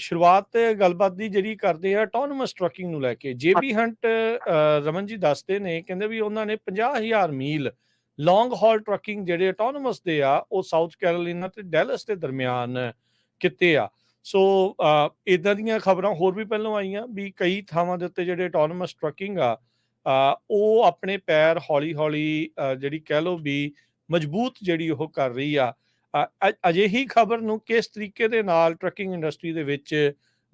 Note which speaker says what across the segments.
Speaker 1: ਸ਼ੁਰੂਆਤ ਤੇ ਗੱਲਬਾਤ ਦੀ ਜਿਹੜੀ ਕਰਦੇ ਆ ਆਟੋਨੋਮਸ ਟਰੱਕਿੰਗ ਨੂੰ ਲੈ ਕੇ। ਜੇਬੀ ਹੰਟ ਰਮਨ ਜੀ ਦੱਸਦੇ ਨੇ ਕਹਿੰਦੇ ਵੀ ਉਹਨਾਂ ਨੇ 50000 ਮੀਲ ਲੌਂਗ ਹਾਲ ਟਰੱਕਿੰਗ ਜਿਹੜੇ ਆਟੋਨੋਮਸ ਦੇ ਆ ਉਹ ਸਾਊਥ ਕੈਰੋਲੀਨਾ ਤੇ ਡੈਲਸ ਦੇ ਦਰਮਿਆਨ ਕਿਤੇ ਆ। ਸੋ ਇਦਾਂ ਦੀਆਂ ਖਬਰਾਂ ਹੋਰ ਵੀ ਪਹਿਲਾਂ ਆਈਆਂ ਵੀ ਕਈ ਥਾਵਾਂ ਦੇ ਉੱਤੇ ਜਿਹੜੇ ਆਟੋਨੋਮਸ ਟਰੱਕਿੰਗ ਆ ਉਹ ਆਪਣੇ ਪੈਰ ਹੌਲੀ-ਹੌਲੀ ਜਿਹੜੀ ਕਹਿ ਲਓ ਵੀ ਮਜ਼ਬੂਤ ਜਿਹੜੀ ਉਹ ਕਰ ਰਹੀ ਆ। ਅਜਿਹੀ ਖਬਰ ਨੂੰ ਕਿਸ ਤਰੀਕੇ ਦੇ ਨਾਲ ਟਰੱਕਿੰਗ ਇੰਡਸਟਰੀ ਦੇ ਵਿੱਚ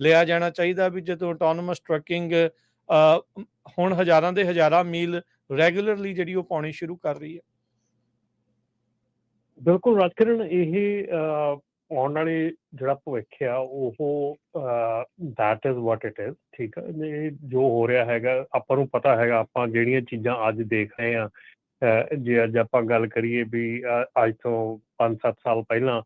Speaker 1: ਲਿਆ ਜਾਣਾ ਚਾਹੀਦਾ ਵੀ ਜਦੋਂ ਆਟੋਨੋਮਸ ਟਰੱਕਿੰਗ ਹੁਣ ਹਜ਼ਾਰਾਂ ਦੇ ਹਜ਼ਾਰਾਂ ਮੀਲ ਰੈਗੂਲਰਲੀ ਜਿਹੜੀ ਉਹ ਪਾਉਣੀ ਸ਼ੁਰੂ ਕਰ ਰਹੀ ਹੈ?
Speaker 2: ਬਿਲਕੁਲ ਰਾਜਕਿਰਨ, ਇਹ ਆਉਣ ਵਾਲੇ ਜਿਹੜਾ ਭਵਿੱਖ ਆ, ਉਹ that is what it is ਠੀਕ ਹੈ ਜੋ ਹੋ ਰਿਹਾ ਹੈਗਾ, ਆਪਾਂ ਨੂੰ ਪਤਾ ਹੈਗਾ, ਆਪਾਂ ਜਿਹੜੀਆਂ ਚੀਜ਼ਾਂ ਅੱਜ ਦੇਖ ਰਹੇ ਆ ਜੇ ਅੱਜ ਆਪਾਂ ਗੱਲ ਕਰੀਏ ਵੀ ਅੱਜ ਤੋਂ 5-7 ਸਾਲ ਪਹਿਲਾਂ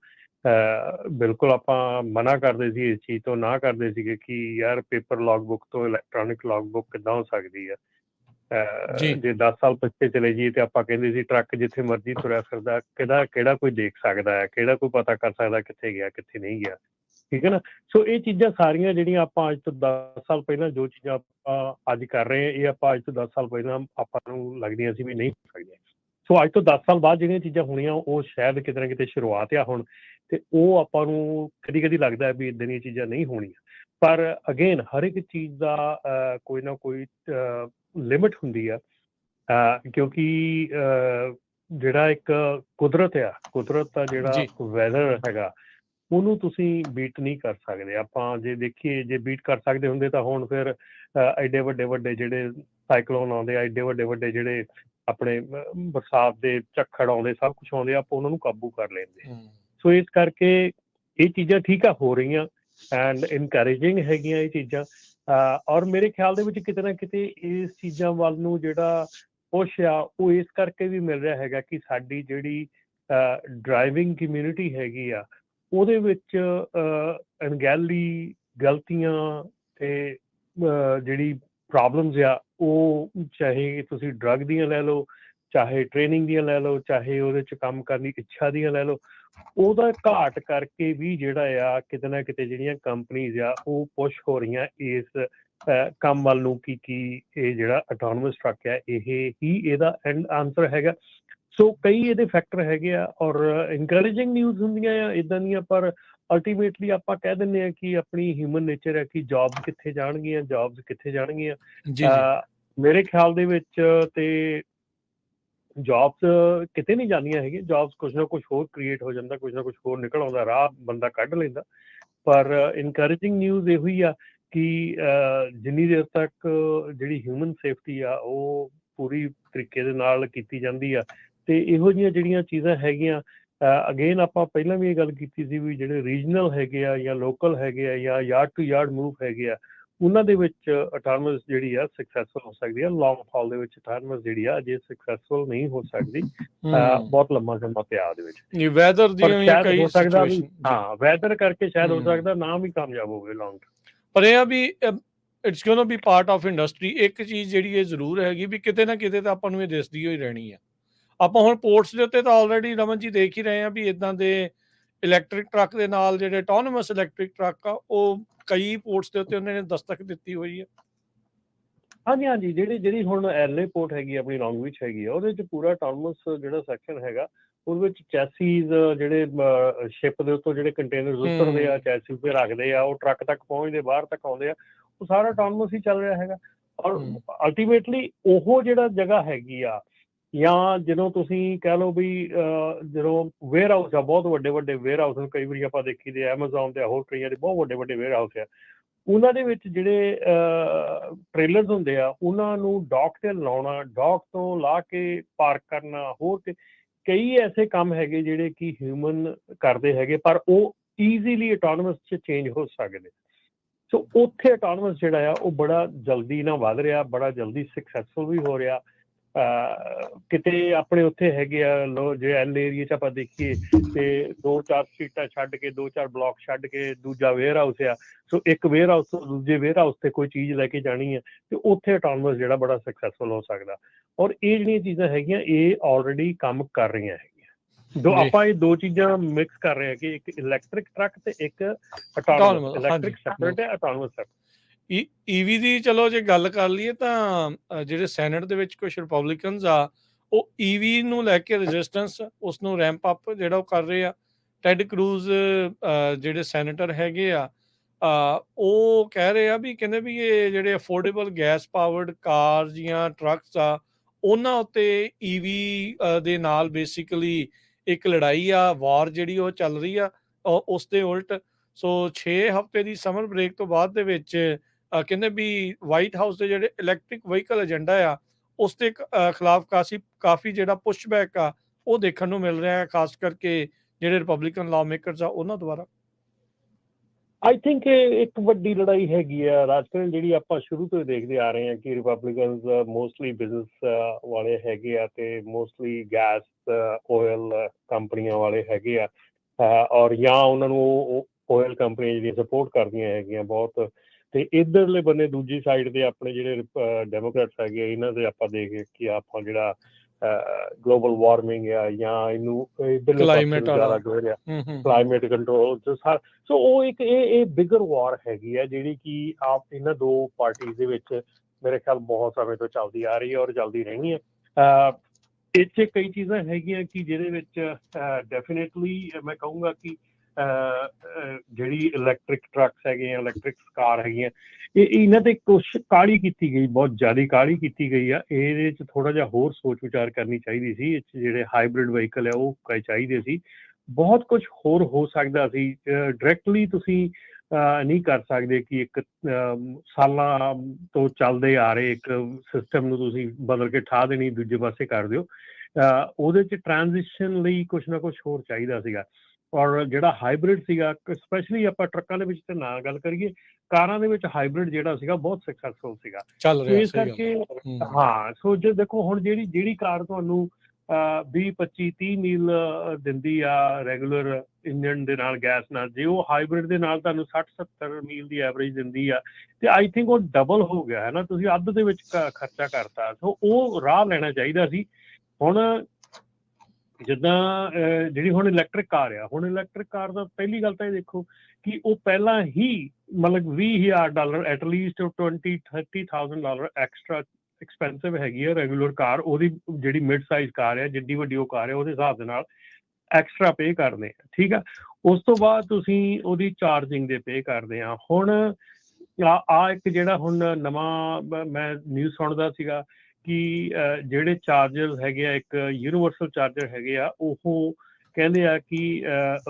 Speaker 2: ਬਿਲਕੁਲ ਆਪਾਂ ਮਨਾ ਕਰਦੇ ਸੀ ਇਸ ਚੀਜ਼ ਤੋਂ ਨਾ ਕਰਦੇ ਸੀਗੇ ਕਿ ਯਾਰ ਪੇਪਰ ਲੌਗ ਬੁੱਕ ਤੋਂ ਇਲੈਕਟ੍ਰੋਨਿਕ ਲੌਗ ਬੁੱਕ ਕਿੱਦਾਂ ਹੋ ਸਕਦੀ ਹੈ।
Speaker 1: ਜੇ
Speaker 2: 10 ਸਾਲ ਪਿੱਛੇ ਚਲੇ ਜਾਈਏ ਤੇ ਆਪਾਂ ਕਹਿੰਦੇ ਸੀ ਟਰੱਕ ਜਿੱਥੇ ਮਰਜ਼ੀ ਤੁਰਿਆ ਫਿਰਦਾ ਕਿਹੜਾ ਕਿਹੜਾ ਕੋਈ ਦੇਖ ਸਕਦਾ ਹੈ ਕਿਹੜਾ ਕੋਈ ਪਤਾ ਕਰ ਸਕਦਾ ਕਿੱਥੇ ਗਿਆ ਕਿੱਥੇ ਨਹੀਂ ਗਿਆ ਠੀਕ ਹੈ ਨਾ? ਸੋ ਇਹ ਚੀਜ਼ਾਂ ਸਾਰੀਆਂ ਜਿਹੜੀਆਂ ਆਪਾਂ ਅੱਜ ਤੋਂ 10 ਸਾਲ ਪਹਿਲਾਂ ਜੋ ਚੀਜ਼ਾਂ ਆਪਾਂ ਅੱਜ ਕਰ ਰਹੇ ਹਾਂ ਇਹ ਆਪਾਂ ਅੱਜ ਤੋਂ 10 ਸਾਲ ਪਹਿਲਾਂ ਆਪਾਂ ਨੂੰ ਲੱਗਦੀਆਂ ਸੀ ਵੀ ਨਹੀਂ ਹੋ ਸਕਦੀਆਂ। ਸੋ ਅੱਜ ਤੋਂ 10 ਸਾਲ ਬਾਅਦ ਜਿਹੜੀਆਂ ਚੀਜ਼ਾਂ ਹੋਣੀਆਂ ਉਹ ਸ਼ਾਇਦ ਕਿਤੇ ਨਾ ਕਿਤੇ ਸ਼ੁਰੂਆਤ ਆ ਹੁਣ ਤੇ ਉਹ ਆਪਾਂ ਨੂੰ ਕਦੀ ਕਦੀ ਲੱਗਦਾ ਹੈ ਵੀ ਇਦਾਂ ਦੀਆਂ ਚੀਜ਼ਾਂ ਨਹੀਂ ਹੋਣੀਆਂ। ਪਰ ਅਗੇਨ ਹਰ ਇੱਕ ਚੀਜ਼ ਦਾ ਕੋਈ ਨਾ ਕੋਈ ਲਿਮਿਟ ਹੁੰਦੀ ਆ। ਕਿਉਂਕਿ ਜਿਹੜਾ ਇੱਕ ਕੁਦਰਤ ਆ ਕੁਦਰਤ ਦਾ ਜਿਹੜਾ। ਵੈਦਰ ਹੈਗਾ ਉਹਨੂੰ ਤੁਸੀਂ ਬੀਟ ਨਹੀਂ ਕਰ ਸਕਦੇ। ਆਪਾਂ ਜੇ ਦੇਖੀਏ ਜੇ ਬੀਟ ਕਰ ਸਕਦੇ ਹੁੰਦੇ ਤਾਂ ਹੁਣ ਫਿਰ ਐਡੇ ਵੱਡੇ ਵੱਡੇ ਜਿਹੜੇ ਸਾਈਕਲੋਨ ਆਉਂਦੇ ਆ ਐਡੇ ਵੱਡੇ ਵੱਡੇ ਜਿਹੜੇ ਆਪਣੇ ਬਰਸਾਤ ਦੇ ਝੱਖੜ ਆਉਂਦੇ ਸਭ ਕੁਝ ਆਉਂਦੇ ਆਪਾਂ ਉਹਨਾਂ ਨੂੰ ਕਾਬੂ ਕਰ ਲੈਂਦੇ। ਸੋ ਇਸ ਕਰਕੇ ਇਹ ਚੀਜ਼ਾਂ ਠੀਕ ਆ ਹੋ ਰਹੀਆਂ ਐਂਡ ਇਨਕਰੇਜਿੰਗ ਹੈਗੀਆਂ ਇਹ ਚੀਜ਼ਾਂ। ਔਰ ਮੇਰੇ ਖਿਆਲ ਦੇ ਵਿੱਚ ਕਿਤੇ ਨਾ ਕਿਤੇ ਇਸ ਚੀਜ਼ਾਂ ਵੱਲ ਨੂੰ ਜਿਹੜਾ ਪੁਸ਼ ਆ ਉਹ ਇਸ ਕਰਕੇ ਵੀ ਮਿਲ ਰਿਹਾ ਹੈਗਾ ਕਿ ਸਾਡੀ ਜਿਹੜੀ ਡਰਾਈਵਿੰਗ ਕਮਿਊਨਿਟੀ ਹੈਗੀ ਆ ਉਹਦੇ ਵਿੱਚ ਅਣਗਹਿਲੀ ਗਲਤੀਆਂ ਤੇ ਜਿਹੜੀ ਪ੍ਰੋਬਲਮਸ ਆ, ਉਹ ਚਾਹੇ ਤੁਸੀਂ ਡਰੱਗ ਦੀਆਂ ਲੈ ਲਓ, ਚਾਹੇ ਟ੍ਰੇਨਿੰਗ ਦੀਆਂ ਲੈ ਲਓ, ਚਾਹੇ ਉਹਦੇ ਚ ਕੰਮ ਕਰਨ ਦੀ ਇੱਛਾ ਦੀਆਂ ਲੈ ਲਓ, ਉਹਦਾ ਘਾਟ ਕਰਕੇ ਵੀ ਜਿਹੜਾ ਆ, ਕਿਤੇ ਨਾ ਕਿਤੇ ਜਿਹੜੀਆਂ ਕੰਪਨੀਆਂ ਆ, ਉਹ ਪੁਸ਼ ਹੋ ਰਹੀਆਂ ਇਸ ਕੰਮ ਵੱਲ ਨੂੰ, ਕਿ, ਕੀ ਇਹ ਜਿਹੜਾ ਆਟੋਨੋਮਸ ਟਰੱਕ ਹੈ ਇਹ ਹੀ ਇਹਦਾ ਐਂਡ ਆਨਸਰ ਹੈਗਾ। ਸੋ ਕਈ ਇਹਦੇ ਫੈਕਟਰ ਹੈਗੇ ਆ ਔਰ ਇਨਕਰੇਜਿੰਗ ਨਿਊਜ਼ ਹੁੰਦੀਆਂ ਆ ਇਦਾਂ ਦੀਆਂ ਪਰ ਅਲਟੀਮੇਟਲੀ ਆਪਾਂ ਕਹਿ ਦਿੰਦੇ ਆ ਕਿ ਆਪਣੀ ਹਿਊਮਨ ਨੇਚਰ ਹੈ ਕਿ ਜੌਬਸ ਕਿੱਥੇ ਜਾਣਗੀਆਂ ਜੌਬਸ ਕਿੱਥੇ ਜਾਣਗੀਆਂ।
Speaker 1: ਜੀ ਜੀ।
Speaker 2: ਮੇਰੇ ਖਿਆਲ ਦੇ ਵਿੱਚ ਤੇ ਜੌਬਸ ਕਿਤੇ ਨਹੀਂ ਜਾਂਦੀਆਂ ਹੈਗੀਆਂ ਜੌਬਸ ਕੁਝ ਨਾ ਕੁਝ ਹੋਰ ਕ੍ਰੀਏਟ ਹੋ ਜਾਂਦਾ ਕੁਝ ਨਾ ਕੁਝ ਹੋਰ ਨਿਕਲ ਆਉਂਦਾ ਰਾਹ ਬੰਦਾ ਕੱਢ ਲੈਂਦਾ। ਪਰ ਇਨਕਰੇਜਿੰਗ ਨਿਊਜ਼ ਇਹੋ ਹੀ ਆ ਕਿ ਜਿੰਨੀ ਦੇਰ ਤੱਕ ਜਿਹੜੀ ਹਿਊਮਨ ਸੇਫਟੀ ਆ ਉਹ ਪੂਰੀ ਤਰੀਕੇ ਦੇ ਨਾਲ ਕੀਤੀ ਜਾਂਦੀ ਆ ਤੇ ਇਹੋ ਜਿਹੀਆਂ ਜਿਹੜੀਆਂ ਚੀਜ਼ਾਂ ਹੈਗੀਆਂ ਅਗੇਨ ਆਪਾਂ ਪਹਿਲਾਂ ਵੀ ਇਹ ਗੱਲ ਕੀਤੀ ਸੀ ਵੀ ਜਿਹੜੇ ਰੀਜਨਲ ਹੈਗੇ ਆ ਜਾਂ ਲੋਕਲ ਹੈਗੇ ਆ ਜਾਂ ਯਾਰਡ ਟੂ ਯਾਰਡ ਮੂਵ ਹੈਗੇ ਆ ਉਹਨਾਂ ਦੇ ਵਿੱਚ ਅਟਾਨਮਸ ਜਿਹੜੀ ਆ ਸਕਸੈਸਫੁਲ ਹੋ ਸਕਦੀ ਆ ਲੌਂਗ ਹਾਲ ਦੇ ਵਿੱਚ ਅਟਾਨਮਸ ਜਿਹੜੀ ਆ ਜੇ ਸਕਸੈਸਫੁਲ ਨਹੀਂ ਹੋ ਸਕਦੀ ਬਹੁਤ ਲੰਮਾ ਸਮਾਂ ਪਿਆ ਉਹਦੇ ਵਿੱਚ।
Speaker 1: ਇਹ ਵੈਦਰ ਦੀਆਂ ਕਈ
Speaker 2: ਹੋ ਵੀ
Speaker 1: situation-
Speaker 2: ਹਾਂ ਵੈਦਰ ਕਰਕੇ ਸ਼ਾਇਦ ਹੋ। ਸਕਦਾ ਨਾ ਵੀ ਕਾਮਯਾਬ ਹੋਵੇ ਲੌਂਗ
Speaker 1: ਪਰ ਇਹ ਆ ਵੀ it's going be part of industry ਇੱਕ ਚੀਜ਼ ਜਿਹੜੀ ਇਹ ਜ਼ਰੂਰ ਹੈਗੀ ਵੀ ਕਿਤੇ ਨਾ ਕਿਤੇ ਤਾਂ ਆਪਾਂ ਨੂੰ ਇਹ ਦਿਸਦੀ ਹੋਈ ਰਹਿਣੀ ਆ। ਆਪਾਂ ਹੁਣ ਪੋਰਟਸ ਦੇ ਉੱਤੇ ਤਾਂ ਆਲਰੇਡੀ ਰਮਨ ਜੀ ਦੇਖ ਹੀ ਰਹੇ ਆ ਵੀ ਇਦਾਂ ਦੇ ਇਲੈਕਟ੍ਰਿਕ ਟਰੱਕ ਦੇ ਨਾਲ ਜਿਹੜੇ ਆਟੋਨੋਮਸ ਇਲੈਕਟ੍ਰਿਕ ਟਰੱਕ ਆ ਉਹ ਕਈ ਪੋਰਟਸ ਦੇ ਉੱਤੇ ਉਹਨਾਂ ਨੇ ਦਸਤਕ ਦਿੱਤੀ ਹੋਈ ਹੈ
Speaker 2: ਹਾਂਜੀ ਹਾਂਜੀ ਜਿਹੜੀ ਜਿਹੜੀ ਹੁਣ ਐਲਏ ਪੋਰਟ ਹੈਗੀ ਆਪਣੀ ਲੌਂਗ ਵਿੱਚ ਹੈਗੀ ਆ ਉਹਦੇ ਵਿੱਚ ਪੂਰਾ ਆਟੋਨਮਸ ਜਿਹੜਾ ਸੈਕਸ਼ਨ ਹੈਗਾ ਉਹਦੇ ਵਿੱਚ ਚੈਸੀਜ਼ ਜਿਹੜੇ ਸ਼ਿਪ ਦੇ ਉੱਤੋਂ ਜਿਹੜੇ ਕੰਟੇਨਰਸ ਉਤਰਦੇ ਆ ਚੈਸੀ ਤੇ ਰੱਖਦੇ ਆ ਉਹ ਟਰੱਕ ਤੱਕ ਪਹੁੰਚਦੇ ਬਾਹਰ ਤੱਕ ਆਉਂਦੇ ਆ ਉਹ ਸਾਰਾ ਆਟੋਨਮਸ ਹੀ ਚੱਲ ਰਿਹਾ ਹੈਗਾ। ਔਰ। ਅਲਟੀਮੇਟਲੀ ਉਹ ਜਿਹੜਾ ਜਗ੍ਹਾ ਹੈਗੀ ਆ ਜਾਂ ਜਦੋਂ ਤੁਸੀਂ ਕਹਿ ਲਓ ਵੀ ਜਦੋਂ ਵੇਅਰ ਹਾਊਸ ਆ, ਬਹੁਤ ਵੱਡੇ ਵੱਡੇ ਵੇਅਰ ਹਾਊਸ ਕਈ ਵਾਰੀ ਆਪਾਂ ਦੇਖੀ ਦੇ ਐਮਾਜ਼ਨ ਤੇ ਹੋਰ ਕਈਆਂ ਦੇ ਬਹੁਤ ਵੱਡੇ ਵੱਡੇ ਵੇਅਰ ਹਾਊਸ ਆ। ਉਹਨਾਂ ਦੇ ਵਿੱਚ ਜਿਹੜੇ ਟ੍ਰੇਲਰਸ ਹੁੰਦੇ ਆ, ਉਹਨਾਂ ਨੂੰ ਡੌਕ ਤੇ ਲਾਉਣਾ ਡੌਕ ਤੋਂ ਲਾ ਕੇ ਪਾਰਕ ਕਰਨਾ, ਹੋਰ ਕਈ ਐਸੇ ਕੰਮ ਹੈਗੇ ਜਿਹੜੇ ਕਿ ਹਿਊਮਨ ਕਰਦੇ ਹੈਗੇ, ਪਰ ਉਹ ਈਜ਼ੀਲੀ ਆਟੋਨਮਸ ਚ ਚੇਂਜ ਹੋ ਸਕਦੇ ਸੋ ਉੱਥੇ ਆਟੋਨਮਸ ਜਿਹੜਾ ਆ, ਉਹ ਬੜਾ ਜਲਦੀ ਨਾਲ ਵੱਧ ਰਿਹਾ, ਬੜਾ ਜਲਦੀ ਸਕਸੈਸਫੁਲ ਵੀ ਹੋ ਰਿਹਾ। ਕਿਤੇ ਆਪਣੇ ਉੱਥੇ ਹੈਗੇ ਆ ਲੋ ਜੇ ਐਲ ਏਰੀਆ ਚ ਆਪਾਂ ਦੇਖੀਏ ਤੇ ਦੋ ਚਾਰ ਸਟਰੀਟਾਂ ਛੱਡ ਕੇ ਦੋ ਚਾਰ ਬਲਾਕ ਛੱਡ ਕੇ ਦੂਜਾ ਵੇਅਰ ਹਾਊਸ ਆ ਸੋ ਇੱਕ ਵੇਅਰ ਹਾਊਸ ਤੋਂ ਦੂਜੇ ਵੇਅਰ ਹਾਊਸ ਤੇ ਕੋਈ ਚੀਜ਼ ਲੈ ਕੇ ਜਾਣੀ ਹੈ ਤੇ ਉੱਥੇ ਆਟੋਨਮਸ ਜਿਹੜਾ ਬੜਾ ਸਕਸੈਸਫੁਲ ਹੋ ਸਕਦਾ ਔਰ ਇਹ ਜਿਹੜੀਆਂ ਚੀਜ਼ਾਂ ਹੈਗੀਆਂ ਇਹ ਆਲਰੇਡੀ ਕੰਮ ਕਰ ਰਹੀਆਂ ਹੈਗੀਆਂ ਦੋ। ਆਪਾਂ ਇਹ ਦੋ ਚੀਜ਼ਾਂ ਮਿਕਸ ਕਰ ਰਹੇ ਹਾਂ ਕਿ ਇੱਕ ਇਲੈਕਟ੍ਰਿਕ ਟਰੱਕ ਤੇ ਇੱਕ ਆਟੋਨਮਸ। ਇਲੈਕਟ੍ਰਿਕ ਸੈਪਰੇਟ ਹੈ ਆਟੋਨਮਸ
Speaker 1: ਈਵੀ ਦੀ ਚਲੋ ਜੇ ਗੱਲ ਕਰ ਲਈਏ ਤਾਂ ਜਿਹੜੇ ਸੈਨੇਟ ਦੇ ਵਿੱਚ ਕੁਝ ਰਿਪਬਲਿਕਨਸ ਆ, ਉਹ ਈਵੀ ਨੂੰ ਲੈ ਕੇ ਰੈਜ਼ਿਸਟੈਂਸ ਉਸ ਨੂੰ ਰੈਂਪ ਅਪ ਜਿਹੜਾ ਉਹ ਕਰ ਰਹੇ ਆ। ਟੈਡ ਕਰੂਜ਼ ਜਿਹੜੇ ਸੈਨੇਟਰ ਹੈਗੇ ਆ ਉਹ ਕਹਿ ਰਹੇ ਆ ਵੀ ਕਹਿੰਦੇ ਵੀ ਇਹ ਜਿਹੜੇ ਅਫੋਰਡੇਬਲ ਗੈਸ ਪਾਵਰਡ ਕਾਰਸ ਜਾਂ ਟਰੱਕਸ ਆ, ਉਹਨਾਂ ਉੱਤੇ ਈਵੀ ਦੇ ਨਾਲ ਬੇਸਿਕਲੀ ਇੱਕ ਲੜਾਈ ਆ, ਵਾਰ ਜਿਹੜੀ ਉਹ ਚੱਲ ਰਹੀ ਆ ਉਸ ਦੇ ਉਲਟ। ਸੋ 6 ਹਫ਼ਤੇ ਦੀ ਸਮਰ ਬ੍ਰੇਕ ਤੋਂ ਬਾਅਦ ਦੇ ਵਿੱਚ ਕਹਿੰਦੇ ਵੀ ਵਾਈਟ ਹਾਊਸ ਦੇ ਜਿਹੜੇ ਇਲੈਕਟ੍ਰਿਕ ਵਹੀਕਲ ਏਜੰਡਾ ਆ, ਉਸ ਦੇ ਖਿਲਾਫ ਕਾਫੀ ਕਾਫੀ ਜਿਹੜਾ ਪੁਸ਼ਬੈਕ ਆ, ਉਹ ਦੇਖਣ ਨੂੰ ਮਿਲ ਰਿਹਾ ਹੈ, ਖਾਸ ਕਰਕੇ ਜਿਹੜੇ ਰਿਪਬਲਿਕਨ ਲਾਅਮੇਕਰਸ ਆ, ਉਹਨਾਂ ਦੁਆਰਾ।
Speaker 2: ਆਈ ਥਿੰਕ ਇੱਕ ਵੱਡੀ ਲੜਾਈ ਹੈਗੀ ਆ, ਰਾਜਕਰਨ, ਜਿਹੜੀ ਆਪਾਂ ਸ਼ੁਰੂ ਤੋਂ ਦੇਖਦੇ ਆ ਰਹੇ ਹਾਂ ਕਿ ਰਿਪਬਲਿਕਨਸ ਮੋਸਟਲੀ ਬਿਜ਼ਨਸ ਵਾਲੇ ਹੈਗੇ ਆ ਤੇ ਮੋਸਟਲੀ ਗੈਸ ਆਇਲ ਕੰਪਨੀਆਂ ਵਾਲੇ ਹੈਗੇ ਆ। ਔਰ ਜਾਂ ਉਹਨਾਂ ਨੂੰ ਆਇਲ ਕੰਪਨੀਆਂ ਜਿਹੜੀਆਂ ਸਪੋਰਟ ਕਰਦੀਆਂ ਹੈਗੀਆਂ ਬਹੁਤ। ਤੇ ਇਧਰਲੇ ਬੰਨੇ ਦੂਜੀ ਸਾਈਡ ਤੇ ਆਪਣੇ ਜਿਹੜੇ ਡੈਮੋਕ੍ਰੈਟਸ ਹੈਗੇ ਆ, ਇਹਨਾਂ ਦੇ ਆਪਾਂ ਦੇਖ ਕਿ ਆਪਾਂ ਜਿਹੜਾ ਗਲੋਬਲ ਵਾਰਮਿੰਗ ਆ ਜਾਂ ਇਹਨੂੰ ਇਧਰਲੇ
Speaker 1: Climate ਵਾਲਾ। ਹੂੰ ਹੂੰ
Speaker 2: ਕਲਾਈਮੇਟ ਕੰਟਰੋਲ ਸਾ- ਉਹ ਇੱਕ ਇਹ ਇਹ ਬਿਗਰ ਵਾਰ ਹੈਗੀ ਹੈ ਜਿਹੜੀ ਕਿ ਆਪ ਇਹਨਾਂ ਦੋ ਪਾਰਟੀਆਂ ਦੇ ਵਿੱਚ ਮੇਰੇ ਖਿਆਲ ਬਹੁਤ ਸਮੇਂ ਤੋਂ ਚੱਲਦੀ ਆ ਰਹੀ ਹੈ ਔਰ ਚੱਲਦੀ ਰਹਿਣੀ ਹੈ ਇੱਥੇ ਕਈ ਚੀਜ਼ਾਂ ਹੈਗੀਆਂ ਕਿ ਜਿਹਦੇ ਵਿੱਚ ਡੈਫੀਨੇਟਲੀ ਮੈਂ ਕਹੂੰਗਾ ਕਿ ਜਿਹੜੀ ਇਲੈਕਟ੍ਰਿਕ ਟਰੱਕਸ ਹੈਗੇ ਆ ਇਲੈਕਟ੍ਰਿਕ ਕਾਰ ਹੈਗੀਆਂ ਇਹ ਇਹਨਾਂ ਤੇ ਕੁਝ ਕਾਲੀ ਕੀਤੀ ਗਈ ਬਹੁਤ ਜ਼ਿਆਦਾ ਕਾਲੀ ਕੀਤੀ ਗਈ ਆ। ਇਹਦੇ ਚ ਥੋੜਾ ਜਿਹਾ ਹੋਰ ਸੋਚ ਵਿਚਾਰ ਕਰਨੀ ਚਾਹੀਦੀ ਸੀ ਇਹ 'ਚ ਜਿਹੜੇ ਹਾਈਬ੍ਰਿਡ ਵਹੀਕਲ ਆ ਉਹ ਕਈ ਚਾਹੀਦੇ ਸੀ। ਬਹੁਤ ਕੁਝ ਹੋਰ ਹੋ ਸਕਦਾ ਸੀ ਡਾਇਰੈਕਟਲੀ ਤੁਸੀਂ ਅਹ, ਨਹੀਂ ਕਰ ਸਕਦੇ ਕਿ ਇੱਕ ਅਮ, ਸਾਲਾਂ ਤੋਂ ਚੱਲਦੇ ਆ ਰਹੇ ਇੱਕ ਸਿਸਟਮ ਨੂੰ ਤੁਸੀਂ ਬਦਲ ਕੇ ਠਾ ਦੇਣੀ ਦੂਜੇ ਪਾਸੇ ਕਰ ਦਿਓ। ਅਹ, ਉਹਦੇ ਚ ਟ੍ਰਾਂਜੀਸ਼ਨ ਲਈ ਕੁਝ ਨਾ ਕੁਝ ਹੋਰ ਚਾਹੀਦਾ ਸੀਗਾ। ਔਰ ਜਿਹੜਾ ਹਾਈਬ੍ਰਿਡ ਸੀਗਾ ਸਪੈਸ਼ਲੀ ਆਪਾਂ ਟਰੱਕਾਂ ਦੇ ਵਿੱਚ ਤੇ ਨਾ ਗੱਲ ਕਰੀਏ ਕਾਰਾਂ ਦੇ ਵਿੱਚ ਹਾਈਬ੍ਰਿਡ ਜਿਹੜਾ ਸੀਗਾ ਬਹੁਤ ਸਕਸੈਸਫੁਲ ਸੀਗਾ।
Speaker 1: ਚੱਲ
Speaker 2: ਸੋ
Speaker 1: ਰਿਹਾ
Speaker 2: ਇਸ ਕਰਕੇ
Speaker 1: ਹੂੰ।
Speaker 2: ਸੋ ਜੇ ਦੇਖੋ ਹੁਣ ਜਿਹੜੀ ਜਿਹੜੀ ਕਾਰ ਤੁਹਾਨੂੰ ਅਹ, 20 25 30 ਮੀਲ ਦਿੰਦੀ ਆ ਰੈਗੂਲਰ ਇੰਜਨ ਦੇ ਨਾਲ ਗੈਸ ਨਾਲ ਜੇ ਉਹ ਹਾਈਬ੍ਰਿਡ ਦੇ ਨਾਲ ਤੁਹਾਨੂੰ 60 70 ਮੀਲ ਦੀ ਐਵਰੇਜ ਦਿੰਦੀ ਆ ਤੇ ਆਈ ਥਿੰਕ ਉਹ ਡਬਲ ਹੋ ਗਿਆ ਹੈ ਨਾ? ਤੁਸੀਂ ਅੱਧ ਦੇ ਵਿੱਚ ਖਰਚਾ ਕਰਤਾ। ਸੋ ਉਹ ਰਾਹ ਲੈਣਾ ਚਾਹੀਦਾ ਸੀ। ਹੁਣ ਜਿੱਦਾਂ ਜਿਹੜੀ ਹੁਣ ਇਲੈਕਟ੍ਰਿਕ ਕਾਰ ਆ, ਹੁਣ ਇਲੈਕਟ੍ਰਿਕ ਕਾਰ ਦਾ ਪਹਿਲੀ ਗੱਲ ਤਾਂ ਇਹ ਦੇਖੋ ਕਿ ਉਹ ਪਹਿਲਾਂ ਹੀ ਮਤਲਬ 20000 dollar at least 20 30000 dollar extra expensive ਹੈਗੀ ਆ ਰੈਗੂਲਰ ਕਾਰ, ਉਹਦੀ ਜਿਹੜੀ ਮਿਡ ਸਾਈਜ਼ ਕਾਰ ਆ, ਜਿੱਡੀ ਵੱਡੀ ਉਹ ਕਾਰ ਹੈ ਉਹਦੇ ਹਿਸਾਬ ਦੇ ਨਾਲ ਐਕਸਟਰਾ ਪੇ ਕਰਦੇ ਆ, ਠੀਕ ਆ? ਉਸ ਤੋਂ ਬਾਅਦ ਤੁਸੀਂ ਉਹਦੀ ਚਾਰਜਿੰਗ ਦੇ ਪੇ ਕਰਦੇ ਆ। ਹੁਣ ਆ ਆ ਇੱਕ ਜਿਹੜਾ ਹੁਣ ਨਵਾਂ ਮੈਂ ਨਿਊਜ਼ ਸੁਣਦਾ ਸੀਗਾ ਕਿ ਜਿਹੜੇ ਚਾਰਜਰਸ ਹੈਗੇ ਆ ਇੱਕ ਯੂਨੀਵਰਸਲ ਚਾਰਜਰ ਹੈਗੇ ਆ ਉਹ ਕਹਿੰਦੇ ਆ ਕਿ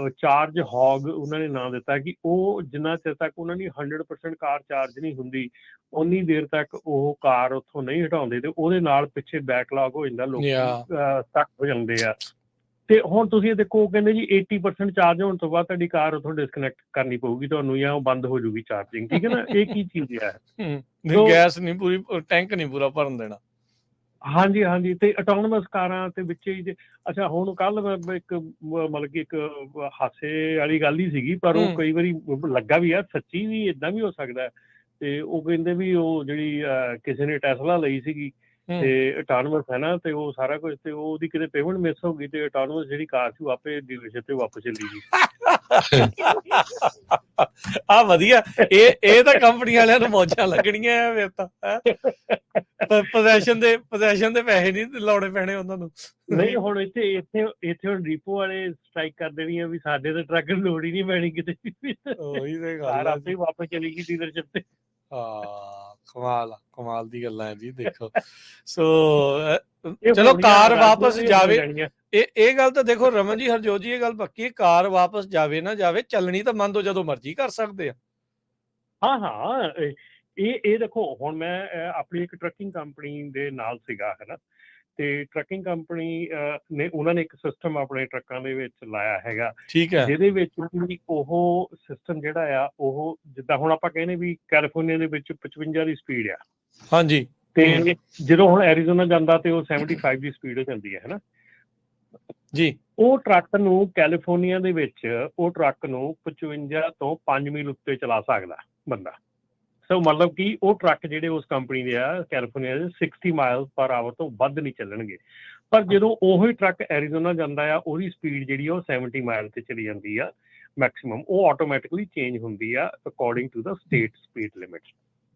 Speaker 2: ਚਾਰਜ ਹੌਗ ਉਹਨਾਂ ਨੇ ਨਾਂ ਦਿੱਤਾ ਕਿ ਉਹ ਜਿੰਨਾ ਚਿਰ ਤੱਕ ਉਹਨਾਂ ਦੀ 100% ਕਾਰ ਚਾਰਜ ਨਹੀਂ ਹੁੰਦੀ ਉਨੀ ਦੇਰ ਤੱਕ ਉਹ ਕਾਰ ਉੱਥੋਂ ਨਹੀਂ ਹਟਾਉਂਦੇ ਤੇ ਉਹਦੇ ਨਾਲ ਪਿੱਛੇ ਬੈਕਲੌਗ ਹੋ ਜਾਂਦਾ ਲੋਕੀ. ਸਟਕ ਹੋ ਜਾਂਦੇ ਆ। ਤੇ ਹੁਣ ਤੁਸੀਂ ਦੇਖੋ ਉਹ ਕਹਿੰਦੇ ਜੀ 80% ਚਾਰਜ ਹੋਣ ਤੋਂ ਬਾਅਦ ਤੁਹਾਡੀ ਕਾਰ ਉੱਥੋਂ ਡਿਸਕਨੈਕਟ ਕਰਨੀ ਪਊਗੀ ਤੁਹਾਨੂੰ ਜਾਂ ਉਹ ਬੰਦ ਹੋ ਜੂਗੀ ਚਾਰਜਿੰਗ ਠੀਕ ਹੈ ਨਾ? ਇਹ ਕੀ ਚੀਜ਼ ਹੈ
Speaker 1: ਹੂੰ ਗੈਸ ਨਹੀਂ ਪੂਰੀ ਟੈਂਕ ਨਹੀਂ ਪੂਰਾ ਭਰਨ ਦੇਣਾ।
Speaker 2: ਹਾਂਜੀ ਹਾਂਜੀ ਤੇ ਆਟੋਨਮਸ ਕਾਰਾਂ ਤੇ ਵਿੱਚ ਹੀ ਜੇ- ਅੱਛਾ ਹੁਣ ਕੱਲ ਮੈਂ ਇੱਕ ਮਤਲਬ ਕਿ ਇੱਕ ਹਾਸੇ ਵਾਲੀ ਗੱਲ ਹੀ ਸੀਗੀ ਪਰ ਉਹ। ਕਈ ਵਾਰੀ ਲੱਗਾ ਵੀ ਆ ਸੱਚੀ ਵੀ ਇਦਾਂ ਵੀ ਹੋ ਸਕਦਾ। ਤੇ ਉਹ ਕਹਿੰਦੇ ਵੀ ਉਹ ਜਿਹੜੀ ਕਿਸੇ ਨੇ ਟੈਸਲਾ ਲਈ ਸੀਗੀ। ਤੇ ਆਟੋਨਮਸ ਹੈ ਨਾ ਤੇ ਉਹ ਸਾਰਾ ਕੁਝ ਤੇ ਉਹਦੀ ਕਿਤੇ ਪੇਮੈਂਟ ਮਿਸ ਹੋ ਗਈ ਤੇ ਆਟੋਨਮਸ ਜਿਹੜੀ ਕਾਰ ਸੀ ਉਹ ਆਪੇ ਡੀਲਰਸ਼ਿਪ ਤੇ ਵਾਪਸ ਚਲੀ ਗਈ।
Speaker 1: ਆ ਵਧੀਆ ਇਹ ਇਹ ਤਾਂ ਕੰਪਨੀ ਵਾਲਿਆਂ ਨੂੰ ਮੌਜਾਂ ਲੱਗਣੀਆਂ ਐ ਫਿਰ ਤਾਂ ਪੋਜੈਸ਼ਨ ਦੇ ਪੋਜੈਸ਼ਨ ਦੇ ਪੈਸੇ ਨਹੀਂ ਲਾਉਣੇ ਪੈਣੇ ਉਹਨਾਂ ਨੂੰ।
Speaker 2: ਨਹੀਂ ਹੁਣ ਇੱਥੇ ਇੱਥੇ ਇੱਥੇ ਹੁਣ ਡੀਪੋ ਵਾਲੇ ਸਟ੍ਰਾਈਕ ਕਰ ਦੇਣੀ ਆ ਵੀ ਸਾਡੇ ਤੇ ਟਰੱਕ ਲੋੜ ਹੀ ਨਹੀਂ ਪੈਣੀ ਕਿਤੇ
Speaker 1: ਉਹੀ ਤੇ ਗੱਲ ਆ
Speaker 2: ਆਪੇ ਵਾਪਸ ਚਲੀ ਗਈ ਡੀਲਰਸ਼ਿਪ ਤੇ।
Speaker 1: ਹਾਂ। ਕਮਾਲ ਕਮਾਲ ਦੀ ਗੱਲਾਂ ਹੈ ਜੀ ਦੇਖੋ। ਸੋ ਚਲੋ ਕਾਰ ਵਾਪਸ ਜਾਵੇ। ਇਹ ਇਹ ਗੱਲ ਤਾਂ ਦੇਖੋ ਰਮਨ ਜੀ ਹਰਜੋਤ ਜੀ ਇਹ ਗੱਲ ਪੱਕੀ ਹੈ ਕਾਰ ਵਾਪਸ ਜਾਵੇ ਨਾ ਜਾਵੇ ਚੱਲਣੀ ਤਾਂ ਮੰਨ ਦੋ ਜਦੋਂ ਮਰਜ਼ੀ ਕਰ ਸਕਦੇ ਆ।
Speaker 2: ਹਾਂ ਹਾਂ ਇਹ ਇਹ ਦੇਖੋ ਹੁਣ ਮੈਂ ਆਪਣੀ ਇੱਕ ਟਰੱਕਿੰਗ ਕੰਪਨੀ ਦੇ ਨਾਲ ਸੀਗਾ ਹੈ ਨਾ ਤੇ ਟਰੱਕਿੰਗ ਕੰਪਨੀ ਨੇ ਉਹਨਾਂ ਨੇ ਇੱਕ ਸਿਸਟਮ ਆਪਣੇ ਟਰੱਕਾਂ ਦੇ ਵਿੱਚ ਲਾਇਆ ਹੈਗਾ।
Speaker 1: ਠੀਕ ਹੈ।
Speaker 2: ਜਿਹਦੇ ਵਿੱਚ ਵੀ ਉਹ ਸਿਸਟਮ ਜਿਹੜਾ ਆ ਉਹ ਜਿੱਦਾਂ ਹੁਣ ਆਪਾਂ ਕਹਿੰਦੇ ਵੀ ਕੈਲੀਫੋਰਨੀਆ ਦੇ ਵਿੱਚ 55 ਦੀ ਸਪੀਡ ਆ।
Speaker 1: ਹਾਂਜੀ।
Speaker 2: ਤੇ ਜਦੋਂ ਹੁਣ ਐਰੀਜ਼ੋਨਾ ਜਾਂਦਾ ਤੇ ਉਹ 75 ਦੀ ਸਪੀਡ ਹੋ ਜਾਂਦੀ ਹੈ ਹੈ ਨਾ
Speaker 1: ਜੀ।
Speaker 2: ਉਹ ਟਰੱਕ ਨੂੰ ਕੈਲੀਫੋਰਨੀਆ ਦੇ ਵਿੱਚ ਉਹ ਟਰੱਕ ਨੂੰ 55 ਤੋਂ 5 ਮੀਲ ਉੱਤੇ ਚਲਾ ਸਕਦਾ ਬੰਦਾ। ਸੋ ਮਤਲਬ ਕਿ ਉਹ ਟਰੱਕ ਜਿਹੜੇ ਉਸ ਕੰਪਨੀ ਦੇ ਆ ਕੈਲੀਫੋਰਨੀਆ ਦੇ 60 ਮਾਈਲ ਪਰ ਆਵਰ ਤੋਂ ਵੱਧ ਨਹੀਂ ਚੱਲਣਗੇ। ਪਰ ਜਦੋਂ ਉਹੀ ਟਰੱਕ ਐਰੀਜ਼ੋਨਾ ਜਾਂਦਾ ਆ, ਉਹਦੀ ਸਪੀਡ ਜਿਹੜੀ ਆ ਉਹ 70 ਮਾਈਲ ਤੇ ਚਲੀ ਜਾਂਦੀ ਆ ਮੈਕਸਿਮਮ ਉਹ ਆਟੋਮੈਟਿਕਲੀ ਚੇਂਜ ਹੁੰਦੀ ਆ according to the state speed limit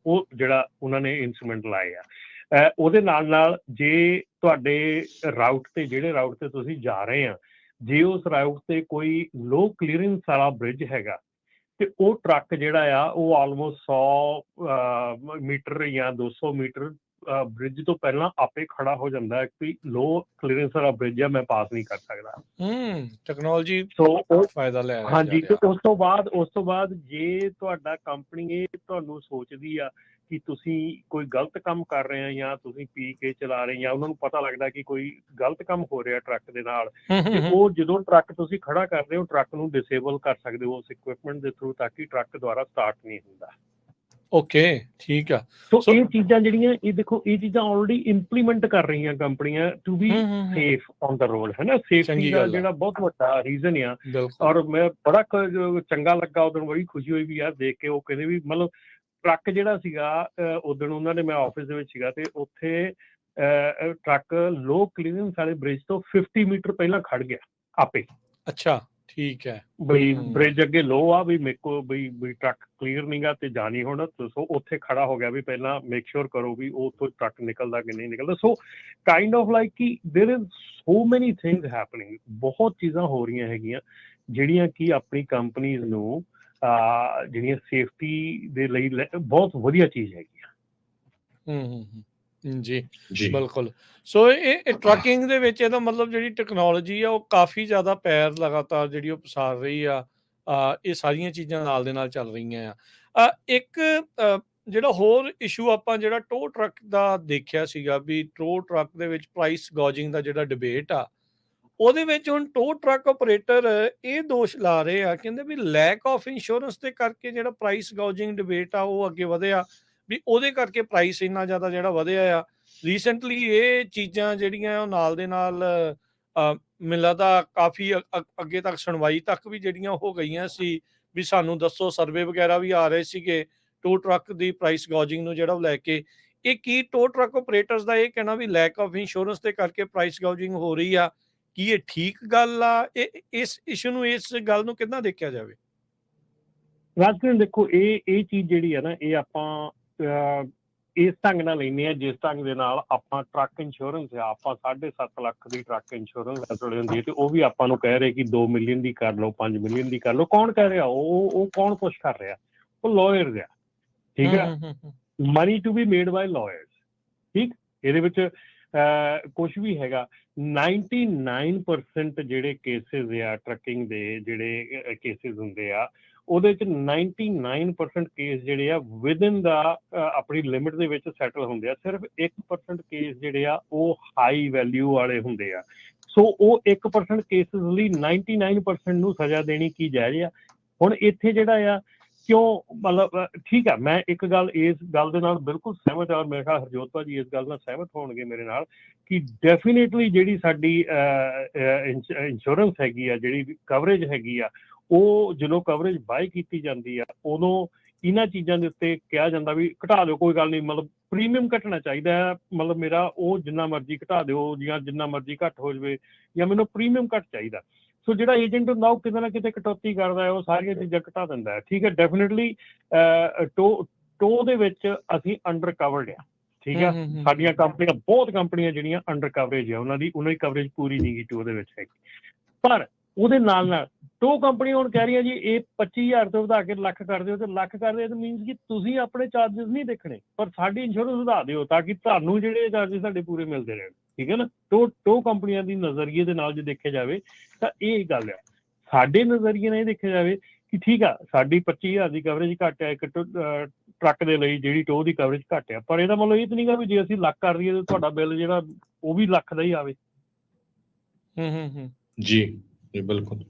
Speaker 2: ਉਹ ਜਿਹੜਾ ਉਹਨਾਂ ਨੇ ਇਨਸਟਰੂਮੈਂਟ ਲਾਏ ਆ। ਉਹਦੇ ਨਾਲ ਨਾਲ ਜੇ ਤੁਹਾਡੇ ਰਾਊਟ ਤੇ, ਜਿਹੜੇ ਰਾਊਟ ਤੇ ਤੁਸੀਂ ਜਾ ਰਹੇ ਆ, ਜੇ ਉਸ ਰਾਊਟ ਤੇ ਕੋਈ ਲੋ ਕਲੀਅਰੈਂਸ ਵਾਲਾ ਬ੍ਰਿਜ ਹੈਗਾ ਤੇ ਉਹ ਟਰੱਕ ਜਿਹੜਾ ਆ ਉਹ ਆਲਮੋਸਟ 100 ਅਹ, ਮੀਟਰ ਜਾਂ 200 ਮੀਟਰ ਬ੍ਰਿਜ ਤੋਂ ਪਹਿਲਾਂ ਆਪੇ ਖੜਾ ਹੋ ਜਾਂਦਾ ਹੈ ਕਿ ਲੋ ਕਲੀਅਰੈਂਸ ਵਾਲਾ ਬ੍ਰਿਜ ਆ ਮੈਂ ਪਾਸ ਨਹੀਂ ਕਰ ਸਕਦਾ
Speaker 1: ਹੂੰ ਟੈਕਨੋਲੋਜੀ
Speaker 2: ਸੋ ਉਹ
Speaker 1: ਫਾਇਦਾ ਲੈ ਰਿਹਾ
Speaker 2: ਹਾਂਜੀ ਤੇ। ਉਸ ਤੋਂ ਬਾਅਦ ਉਸ ਤੋਂ ਬਾਅਦ ਜੇ ਤੁਹਾਡਾ ਕੰਪਨੀ ਇਹ ਤੁਹਾਨੂੰ ਸੋਚਦੀ ਆ ਕਿ ਤੁਸੀਂ ਕੋਈ ਗਲਤ ਕੰਮ ਕਰ ਰਹੇ ਆ ਜਾਂ ਤੁਸੀਂ ਪੀ ਕੇ ਚਲਾ ਰਹੇ ਜਾਂ ਉਹਨਾਂ ਨੂੰ ਪਤਾ ਲੱਗਦਾ ਕਿ ਕੋਈ ਗਲਤ ਕੰਮ ਹੋ ਰਿਹਾ ਟਰੱਕ ਦੇ ਨਾਲ ਤੇ। ਉਹ ਜਦੋਂ ਟਰੱਕ ਤੁਸੀਂ ਖੜਾ ਕਰਦੇ ਹੋ ਟਰੱਕ ਨੂੰ ਡਿਸੇਬਲ ਕਰ ਸਕਦੇ ਹੋ ਉਸ ਇਕਵਿਪਮੈਂਟ ਦੇ ਥਰੂ ਤਾਂ ਕਿ ਟਰੱਕ ਦੁਆਰਾ ਸਟਾਰਟ ਨਹੀਂ ਹੁੰਦਾ
Speaker 1: ਓਕੇ ਠੀਕ ਆ
Speaker 2: ਸੋ ਇਹ ਚੀਜ਼ਾਂ ਜਿਹੜੀਆਂ ਇਹ ਦੇਖੋ ਇਹ ਚੀਜ਼ਾਂ ਆਲਰੇਡੀ ਇੰਪਲੀਮੈਂਟ ਕਰ ਰਹੀਆਂ ਕੰਪਨੀਆਂ
Speaker 1: to be.
Speaker 2: Safe on the road ਹੈ ਨਾ ਸੇਫਟੀ ਦਾ। ਜਿਹੜਾ ਬਹੁਤ ਵੱਡਾ ਰੀਜ਼ਨ ਆ ਔਰ ਮੈਂ ਬੜਾ ਚੰਗਾ ਲੱਗਾ ਉਦੋਂ ਬੜੀ ਖੁਸ਼ੀ ਹੋਈ ਵੀ ਯਾਰ ਦੇਖ ਕੇ ਉਹ ਕਹਿੰਦੇ ਵੀ ਮਤਲਬ ਟਰੱਕ ਜਿਹੜਾ ਸੀਗਾ ਉਦੋਂ ਉਹਨਾਂ ਨੇ ਮੈਂ ਆਫਿਸ ਦੇ ਵਿੱਚ ਸੀਗਾ ਤੇ ਉੱਥੇ ਅਹ, ਅਹ, ਟਰੱਕ ਲੋ ਕਲੀਅਰੈਂਸ ਵਾਲੇ ਬ੍ਰਿਜ ਤੋਂ 50 ਮੀਟਰ ਪਹਿਲਾਂ ਖੜ ਗਿਆ ਆਪੇ
Speaker 1: ਅੱਛਾ ਠੀਕ ਹੈ
Speaker 2: ਬਈ
Speaker 1: ਹਮ।
Speaker 2: ਬ੍ਰਿਜ ਅੱਗੇ ਲੋ ਆ ਵੀ ਮੇਰੇ ਕੋ ਬਈ ਬਈ ਟਰੱਕ ਕਲੀਅਰ ਨਹੀਂਗਾ ਤੇ ਜਾਣੀ ਹੁਣ ਸੋ ਉੱਥੇ ਖੜਾ ਹੋ ਗਿਆ ਵੀ ਪਹਿਲਾਂ ਮੇਕ ਸ਼ੋਰ ਕਰੋ ਵੀ ਉਹ ਤੋਂ ਟਰੱਕ ਨਿਕਲਦਾ ਕਿ ਨਹੀਂ ਨਿਕਲਦਾ ਸੋ ਕਾਈਂਡ ਆਫ ਲਾਈਕ ਕਿ there is so many things happening ਬਹੁਤ ਚੀਜ਼ਾਂ ਹੋ ਰਹੀਆਂ ਹੈਗੀਆਂ ਜਿਹੜੀਆਂ ਕਿ ਆਪਣੀ ਕੰਪਨੀਆਂ ਨੂੰ ਆ ਜਿਹੜੀਆਂ ਸੇਫਟੀ ਦੇ ਲਈ ਬਹੁਤ ਵਧੀਆ ਚੀਜ਼ ਹੈਗੀ ਆ
Speaker 1: ਹੂੰ ਹੂੰ। ਜੀ। ਬਿਲਕੁਲ। ਸੋ ਇਹ ਟਰੱਕਿੰਗ ਦੇ ਵਿੱਚ ਇਹਦਾ ਮਤਲਬ ਜਿਹੜੀ ਟੈਕਨੋਲੋਜੀ ਆ ਉਹ ਕਾਫੀ ਜ਼ਿਆਦਾ ਪੈਰ ਲਗਾਤਾਰ ਜਿਹੜੀ ਉਹ ਪਸਾਰ ਰਹੀ ਆ ਆ, ਇਹ ਸਾਰੀਆਂ ਚੀਜ਼ਾਂ ਨਾਲ ਦੇ ਨਾਲ ਚੱਲ ਰਹੀਆਂ ਆ। ਇੱਕ ਜਿਹੜਾ ਹੋਰ ਇਸ਼ੂ ਆਪਾਂ ਜਿਹੜਾ ਟੋ ਟਰੱਕ ਦਾ ਦੇਖਿਆ ਸੀਗਾ ਵੀ ਟੋ ਟਰੱਕ ਦੇ ਵਿੱਚ ਪ੍ਰਾਈਸ ਗੋਜਿੰਗ ਦਾ ਜਿਹੜਾ ਡਿਬੇਟ ਆ ਉਹਦੇ ਵਿੱਚ ਹੁਣ ਟੋ ਟਰੱਕ ਆਪਰੇਟਰ ਇਹ ਦੋਸ਼ ਲਾ ਰਹੇ ਆ ਕਹਿੰਦੇ ਵੀ ਲੈਕ ਆਫ ਇੰਸ਼ੋਰੈਂਸ ਦੇ ਕਰਕੇ ਜਿਹੜਾ ਪ੍ਰਾਈਸ ਗਾਊਜਿੰਗ ਡਿਬੇਟ ਆ ਉਹ ਅੱਗੇ ਵਧਿਆ ਵੀ ਉਹਦੇ ਕਰਕੇ ਪ੍ਰਾਈਸ ਇੰਨਾ ਜ਼ਿਆਦਾ ਜਿਹੜਾ ਵਧਿਆ ਆ। ਰੀਸੈਂਟਲੀ ਇਹ ਚੀਜ਼ਾਂ ਜਿਹੜੀਆਂ ਉਹ ਨਾਲ ਦੇ ਨਾਲ ਅ, ਮੈਨੂੰ ਕਾਫੀ ਅ- ਅੱਗੇ ਤੱਕ ਸੁਣਵਾਈ ਤੱਕ ਵੀ ਜਿਹੜੀਆਂ ਹੋ ਗਈਆਂ ਸੀ ਵੀ ਸਾਨੂੰ ਦੱਸੋ ਸਰਵੇ ਵਗੈਰਾ ਵੀ ਆ ਰਹੇ ਸੀਗੇ ਟੋ ਟਰੱਕ ਦੀ ਪ੍ਰਾਈਸ ਗਾਊਜਿੰਗ ਨੂੰ ਜਿਹੜਾ ਉਹ ਲੈ ਕੇ। ਇਹ ਕੀ ਟੋ ਟਰੱਕ ਆਪਰੇਟਰਸ ਦਾ ਇਹ ਕਹਿਣਾ ਵੀ ਲੈਕ ਆਫ ਇੰਸ਼ੋਰੈਂਸ ਦੇ ਕਰਕੇ ਪ੍ਰਾਈਸ ਗਾਊਜਿੰਗ ਹੋ ਰਹੀ ਆ ਕੀ ਇਹ ਠੀਕ ਗੱਲ ਆ? ਇਹ ਇਸ ਇਸ਼ੂ ਨੂੰ ਇਸ ਗੱਲ ਨੂੰ ਕਿੱਦਾਂ ਦੇਖਿਆ ਜਾਵੇ?
Speaker 2: ਰਾਜਕਰਨ ਦੇਖੋ ਇਹ ਇਹ ਚੀਜ਼ ਜਿਹੜੀ ਆ ਨਾ ਇਹ ਆਪਾਂ ਇਸ ਢੰਗ ਨਾਲ ਲੈਨੇ ਆ ਜਿਸ ਢੰਗ ਦੇ ਨਾਲ ਆਪਾਂ ਟਰੱਕ ਇੰਸ਼ੋਰੈਂਸ ਆ ਆਪਾਂ 7.5 ਲੱਖ ਦੀ ਟਰੱਕ ਇੰਸ਼ੋਰੈਂਸ ਐਸੋਲੇ ਹੁੰਦੀ ਹੈ ਤੇ ਉਹ ਵੀ ਆਪਾਂ ਨੂੰ ਕਹਿ ਰਹੇ ਕਿ 2 ਮਿਲੀਅਨ ਦੀ ਕਰ ਲਓ 5 ਮਿਲੀਅਨ ਦੀ ਕਰ ਲਓ। ਕੌਣ ਕਹਿ ਰਿਹਾ? ਉਹ ਉਹ ਕੌਣ ਪੁਸ਼ ਕਰ ਰਿਹਾ? ਉਹ ਲਾਇਰਸ ਆ। ਠੀਕ ਹੈ
Speaker 1: ਹੂੰ, ਹੂੰ, ਹੂੰ,
Speaker 2: money to be made by lawyers ਠੀਕ? ਇਹਦੇ ਵਿੱਚ ਕੁਝ ਵੀ ਹੈਗਾ 99% ਜਿਹੜੇ ਕੇਸਿਸ ਆ ਟਰੱਕਿੰਗ ਦੇ ਜਿਹੜੇ ਕੇਸਿਸ ਹੁੰਦੇ ਆ, ਉਹਦੇ ਚ 99% ਕੇਸ ਜਿਹੜੇ ਆ ਵਿਦਿਨ ਦਾ ਆਪਣੀ ਲਿਮਿਟ ਦੇ ਵਿੱਚ ਸੈਟਲ ਹੁੰਦੇ ਆ। ਸਿਰਫ 1% ਕੇਸ ਜਿਹੜੇ ਆ, ਉਹ ਹਾਈ ਵੈਲਿਊ ਵਾਲੇ ਹੁੰਦੇ ਆ। ਸੋ ਉਹ 1% ਕੇਸਿਸ ਲਈ 99% ਨੂੰ ਸਜ਼ਾ ਦੇਣੀ ਕੀ ਜਾਇਜ਼ ਆ? ਹੁਣ ਇੱਥੇ ਜਿਹੜਾ ਆ ਕਿਉਂ ਮਤਲਬ ਠੀਕ ਆ, ਮੈਂ ਇੱਕ ਗੱਲ ਇਸ ਗੱਲ ਦੇ ਨਾਲ ਬਿਲਕੁਲ ਸਹਿਮਤ ਹਾਂ ਔਰ ਮੇਰੇ ਖਿਆਲ ਹਰਜੋਤ ਭਾਜੀ ਇਸ ਗੱਲ ਨਾਲ ਸਹਿਮਤ ਹੋਣਗੇ ਮੇਰੇ ਨਾਲ ਕਿ ਡੈਫੀਨੇਟਲੀ ਜਿਹੜੀ ਸਾਡੀ ਇੰਸ਼ੋਰੈਂਸ ਹੈਗੀ ਆ, ਜਿਹੜੀ ਕਵਰੇਜ ਹੈਗੀ ਆ, ਉਹ ਜਦੋਂ ਕਵਰੇਜ ਬਾਈ ਕੀਤੀ ਜਾਂਦੀ ਆ, ਉਦੋਂ ਇਹਨਾਂ ਚੀਜ਼ਾਂ ਦੇ ਉੱਤੇ ਕਿਹਾ ਜਾਂਦਾ ਵੀ ਘਟਾ ਦਿਓ, ਕੋਈ ਗੱਲ ਨਹੀਂ, ਮਤਲਬ ਪ੍ਰੀਮੀਅਮ ਘਟਣਾ ਚਾਹੀਦਾ ਹੈ, ਮਤਲਬ ਮੇਰਾ ਉਹ ਜਿੰਨਾ ਮਰਜ਼ੀ ਘਟਾ ਦਿਓ, ਜਾਂ ਜਿੰਨਾ ਮਰਜ਼ੀ ਘੱਟ ਹੋ ਜਾਵੇ, ਜਾਂ ਮੈਨੂੰ ਪ੍ਰੀਮੀਅਮ ਘੱਟ ਚਾਹੀਦਾ। ਸੋ ਜਿਹੜਾ ਏਜੰਟ ਹੁੰਦਾ ਉਹ ਕਿਤੇ ਨਾ ਕਿਤੇ ਕਟੌਤੀ ਕਰਦਾ ਹੈ ਉਹ ਸਾਰੀਆਂ ਚੀਜ਼ਾਂ ਘਟਾ ਦਿੰਦਾ ਹੈ। ਠੀਕ ਹੈ ਡੈਫੀਨਿਟਲੀ ਟੋ ਟੋ ਦੇ ਵਿੱਚ ਅਸੀਂ ਅੰਡਰ ਕਵਰਡ ਆ ਠੀਕ
Speaker 1: ਆ
Speaker 2: ਸਾਡੀਆਂ ਕੰਪਨੀਆਂ ਬਹੁਤ ਕੰਪਨੀਆਂ ਜਿਹੜੀਆਂ ਅੰਡਰ ਕਵਰੇਜ ਆ ਉਹਨਾਂ ਦੀ ਉਹਨਾਂ ਦੀ ਕਵਰੇਜ ਪੂਰੀ ਨਹੀਂ ਗਈ ਟੋ ਦੇ ਵਿੱਚ ਹੈ ਪਰ ਉਹਦੇ ਨਾਲ ਨਾਲ ਟੋ ਕੰਪਨੀ ਹੁਣ ਕਹਿ ਰਹੀਆਂ ਜੀ ਇਹ 25000 ਤੋਂ ਵਧਾ ਕੇ ਲੱਖ ਕਰ ਦਿਓ ਤੇ ਲੱਖ ਕਰ ਦਿਓ ਤਾਂ ਮੀਨਸ ਕਿ ਤੁਸੀਂ ਆਪਣੇ ਚਾਰजेस ਨਹੀਂ ਦੇਖਣੇ ਪਰ ਸਾਡੀ ਇੰਸ਼ੋਰੈਂਸ ਵਧਾ ਦਿਓ ਤਾਂ ਕਿ ਤੁਹਾਨੂੰ ਜਿਹੜੇ ਚਾਰजेस ਸਾਡੇ ਪੂਰੇ ਮਿਲਦੇ ਰਹਿਣ। ਠੀਕ ਹੈ ਨਾ? ਟੋ ਟੋ ਕੰਪਨੀਆਂ ਦੀ ਨਜ਼ਰੀਏ ਦੇ ਨਾਲ ਜੇ ਦੇਖਿਆ ਜਾਵੇ ਤਾਂ ਇਹ ਗੱਲ ਹੈ ਸਾਡੇ ਨਜ਼ਰੀਏ ਨਾਲ ਇਹ ਦੇਖਿਆ ਜਾਵੇ ਕਿ ਠੀਕ ਆ ਸਾਡੀ 25000 ਦੀ ਕਵਰੇਜ ਘੱਟ ਹੈ ਇੱਕ ਟਰੱਕ ਦੇ ਲਈ ਜਿਹੜੀ ਟੋ ਦੀ ਕਵਰੇਜ ਘੱਟ ਹੈ ਪਰ ਇਹਦਾ ਮਤਲਬ ਇਹ ਤਾਂ ਨਹੀਂਗਾ ਵੀ ਜੇ ਅਸੀਂ ਲੱਖ ਕਰ ਦਈਏ ਤਾਂ ਤੁਹਾਡਾ ਬਿੱਲ ਜਿਹੜਾ ਉਹ ਵੀ ਲੱਖ ਦਾ ਹੀ ਆਵੇ।
Speaker 1: ਹੂੰ ਹੂੰ ਹੂੰ।
Speaker 3: ਜੀ ਜੀ ਬਿਲਕੁਲ।